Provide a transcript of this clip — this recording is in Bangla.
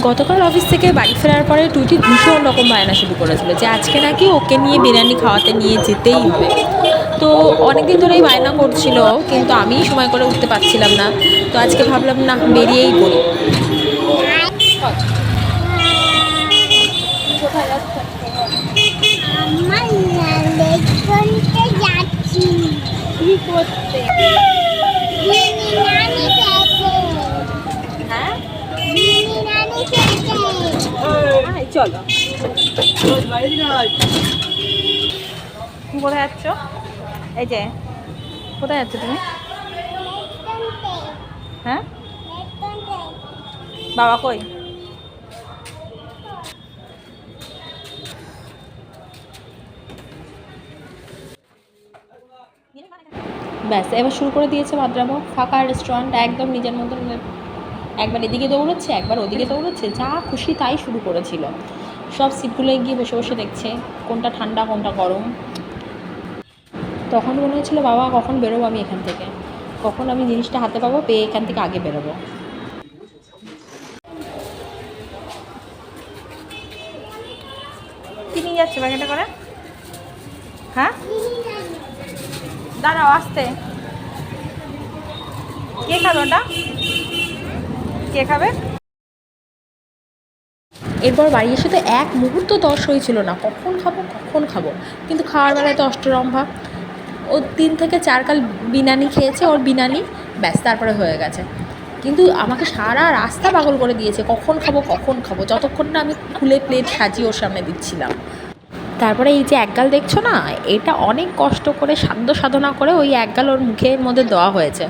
গতকাল অফিস থেকে বাড়ি ফেরার পরে টুইটি ভীষণ রকম বায়না শুরু করেছিল যে আজকে নাকি ওকে নিয়ে বিরিয়ানি খাওয়াতে নিয়ে যেতেই হবে। তো অনেকদিন ধরেই বায়না করছিল কিন্তু আমি সময় করে উঠতে পারছিলাম না। তো আজকে ভাবলাম না বেরিয়েই পড়ি। করতে? চলো। কোথায় এই যে, কোথায় তুমি? হ্যাঁ? বাবা কই? ব্যাস, এবার শুরু করে দিয়েছে ভাদ্রামো ফাঁকা রেস্টুরেন্ট একদম নিজের মতন একবার এদিকে দৌড়চ্ছে, একবার ওদিকে দৌড়চ্ছে, যা খুশি তাই শুরু করেছিল। সব সিটগুলোয় গিয়ে বসে বসে দেখছে, কোনটা ঠান্ডা, কোনটা গরম। তখন মনে হচ্ছিল, বাবা, কখন বেরোবো আমি এখান থেকে? কখন আমি জিনিসটা হাতে পাবো, পেয়ে এখান থেকে আগে বেরোবো? কি যাচ্ছে করে? হ্যাঁ? দাঁড়াও, আসতে। কে খাবে ওটা? কে খাবে? এরপর বাড়ি এসে তো এক মুহূর্ত দশ হয়েছিল না, কখন খাব কখন খাব। কিন্তু খাওয়ার বেলায় তো অষ্টরম্ভা ও তিন থেকে চার কাল বিনানি খেয়েছে, ওর বিনানি, ব্যাস, তারপরে হয়ে গেছে। কিন্তু আমাকে সারা রাস্তা পাগল করে দিয়েছে, কখন খাব কখন খাব। যতক্ষণ না আমি খুলে প্লেট সাজিয়ে ওর সামনে দিচ্ছিলাম। তারপরে এই যে একগাল দেখছ না, এটা অনেক কষ্ট করে সাধ্য সাধনা করে ওই একগাল ওর মুখের মধ্যে দেওয়া হয়েছে।